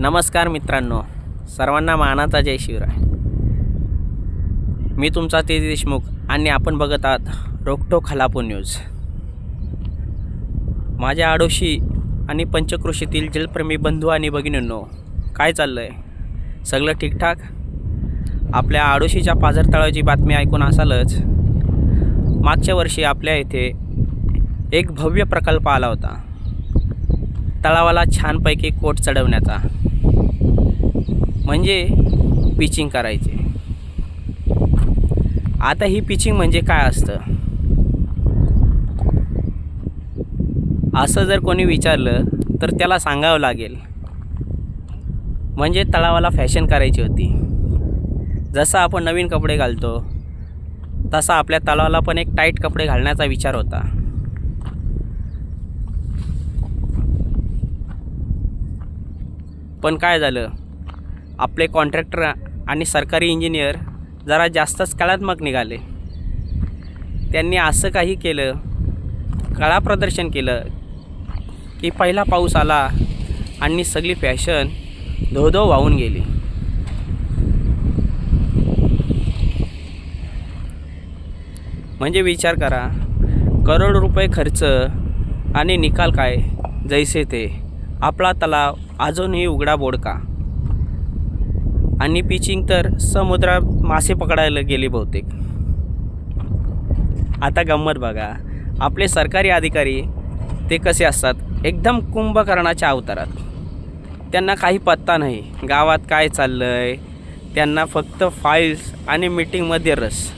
नमस्कार मित्रांनो सर्वांना मानाचा जय शिवराय. मी तुमचा तेज देशमुख आणि आपण बघत आहात रोकटोक हलापो न्यूज. माझ्या आडोशी आणि पंचकृषीतील जलप्रेमी बंधू आणि भगिनींनो काय चाललं आहे सगळं ठीकठाक? आपल्या आडोशीच्या पाझर तळाची बातमी ऐकून असालच. मागच्या वर्षी आपल्या इथे एक भव्य प्रकल्प आला होता. तळावाला छानपैकी कोट चढवण्याचा. म्हणजे पिचिंग करायचे. आता ही पिचिंग म्हणजे काय असतं? असं जर कोणी विचारलं तर त्याला सांगावं लागेल. म्हणजे तळावाला फॅशन करायची होती. जसं आपण नवीन कपडे घालतो तसा आपल्या तळावाला पण एक टाईट कपडे घालण्याचा विचार होता. पण काय झालं? आपले कॉन्ट्रॅक्टर आणि सरकारी इंजिनियर जरा जास्तच कलात्मक निघाले. त्यांनी असं काही केलं कळा प्रदर्शन केलं की पहिला पाऊस आला आणि सगळी फॅशन धोधो वाहून गेली. म्हणजे विचार करा करोड रुपये खर्च आणि निकाल काय? जैसे ते. आपला तलाव अजूनही उघडा बोडका. आणि पिचिंग तर समुद्रात मासे पकडायला गेले बहुतेक. आता गंमत बघा. आपले सरकारी अधिकारी ते कसे असतात? एकदम कुंभकर्णाच्या अवतारात. त्यांना काही पत्ता नाही. गावात काय चाललं आहे त्यांना फक्त फाईल्स आणि मीटिंगमध्ये रस.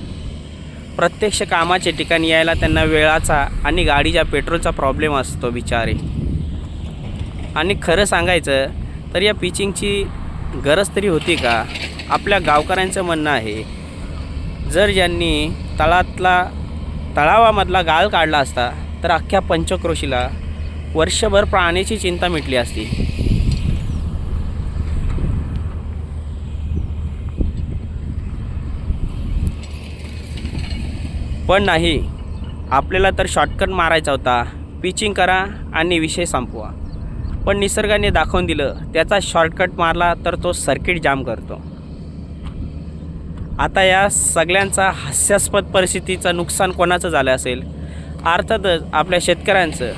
प्रत्यक्ष कामाच्या ठिकाणी यायला त्यांना वेळाचा आणि गाडीच्या पेट्रोलचा प्रॉब्लेम असतो बिचारे. आणि खरं सांगायचं तर या पिचिंगची गरज तरी होती का? आपल्या गावकऱ्यांचं म्हणणं आहे जर ज्यांनी तळातला तळावामधला गाळ काढला असता तर अख्ख्या पंचक्रोशीला वर्षभर प्राण्याची चिंता मिटली असती. पण नाही आपल्याला तर शॉर्टकट मारायचा होता. पिचिंग करा आणि विषय संपवा. पण निसर्गाने दाखवून दिलं त्याचा शॉर्टकट मारला तर तो सर्किट जाम करतो. आता या सगळ्यांचा हास्यास्पद परिस्थितीचं नुकसान कोणाचं झालं असेल? अर्थातच आपल्या शेतकऱ्यांचं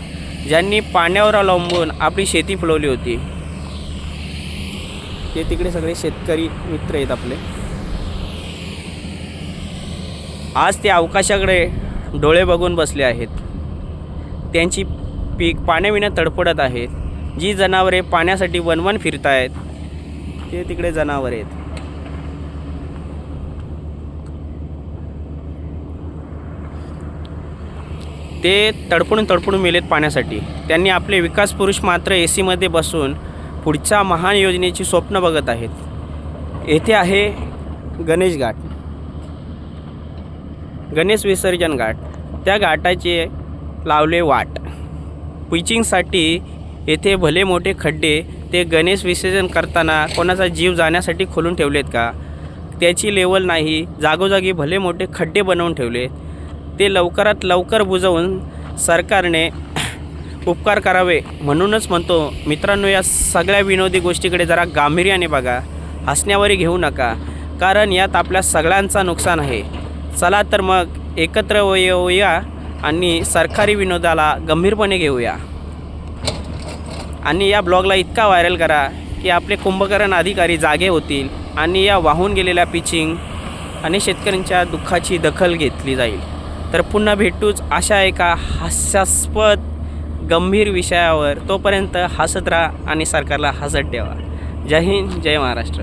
ज्यांनी पाण्यावर अवलंबून आपली शेती फुलवली होती. ते तिकडे सगळे शेतकरी मित्र आहेत आपले. आज ते अवकाशाकडे डोळे बघून बसले आहेत. त्यांची पीक पाण्याविना तडफडत आहेत जी जनावरे पाण्यासाठी वनवन फिरत आहेत ते तिकडे जनावर आहेत. ते तडफडून तडफडून मेलेत पाण्यासाठी. त्यांनी आपले विकास पुरुष मात्र ए सीमध्ये बसून पुढच्या महान योजनेची स्वप्न बघत आहेत. येथे आहे गणेश घाट. गणेश विसर्जन घाट. त्या घाटाचे लावले वाट. पिचिंगसाठी येथे भले मोठे खड्डे ते गणेश विसर्जन करताना कोणाचा जीव जाण्यासाठी खोलून ठेवलेत का? त्याची लेवल नाही. जागोजागी भले मोठे खड्डे बनवून ठेवले ते लवकरात लवकर बुजवून सरकारने उपकार करावे म्हणूनच म्हणतो. मित्रांनो या सगळ्या विनोदी गोष्टीकडे जरा गांभीर्याने बघा. हसण्यावरी घेऊ नका कारण यात आपल्या सगळ्यांचा नुकसान आहे. चला तर मग एकत्र येऊया आणि सरकारी विनोदाला गंभीरपणे घेऊया. आणि या ब्लॉगला इतका व्हायरल करा की आपले कुंभकर्ण अधिकारी जागे होतील आणि या वाहून गेलेल्या पिचिंग आणि शेतकऱ्यांच्या दुःखाची दखल घेतली जाईल. तर पुन्हा भेटूच अशा एका हास्यास्पद गंभीर विषयावर तोपर्यंत हसत राहा आणि सरकारला हसत ठेवा. जय हिंद जय महाराष्ट्र.